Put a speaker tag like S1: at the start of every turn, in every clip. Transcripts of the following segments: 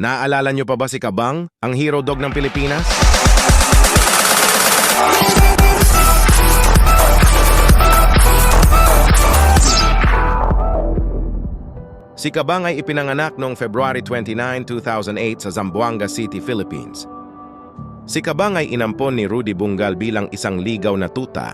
S1: Naaalala niyo pa ba si Kabang, ang hero dog ng Pilipinas? Si Kabang ay ipinanganak noong February 29, 2008 sa Zamboanga City, Philippines. Si Kabang ay inampon ni Rudy Bungal bilang isang ligaw na tuta.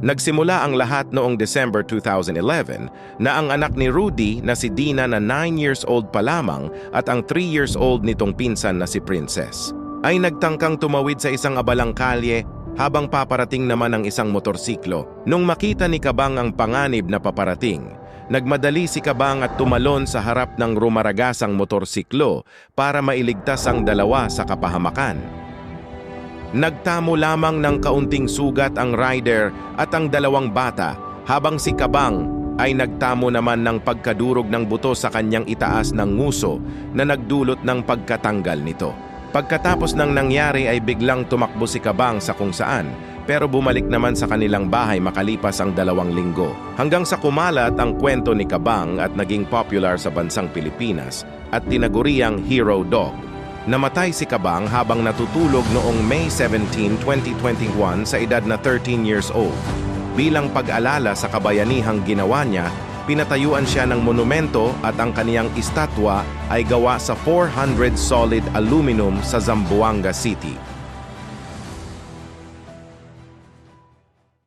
S1: Nagsimula ang lahat noong December 2011 na ang anak ni Rudy na si Dina na 9 years old pa lamang at ang 3 years old nitong pinsan na si Princess ay nagtangkang tumawid sa isang abalang kalye habang paparating naman ang isang motorsiklo. Nung makita ni Kabang ang panganib na paparating, nagmadali si Kabang at tumalon sa harap ng rumaragasang motorsiklo para mailigtas ang dalawa sa kapahamakan. Nagtamo lamang ng kaunting sugat ang rider at ang dalawang bata habang si Kabang ay nagtamo naman ng pagkadurog ng buto sa kanyang itaas ng nguso na nagdulot ng pagkatanggal nito. Pagkatapos ng nangyari ay biglang tumakbo si Kabang sa kung saan pero bumalik naman sa kanilang bahay makalipas ang dalawang linggo. Hanggang sa kumalat ang kwento ni Kabang at naging popular sa bansang Pilipinas at tinaguriang hero dog. Namatay si Kabang habang natutulog noong May 17, 2021 sa edad na 13 years old. Bilang pag-alala sa kabayanihang ginawa niya, pinatayuan siya ng monumento at ang kaniyang estatwa ay gawa sa 400 solid aluminum sa Zamboanga City.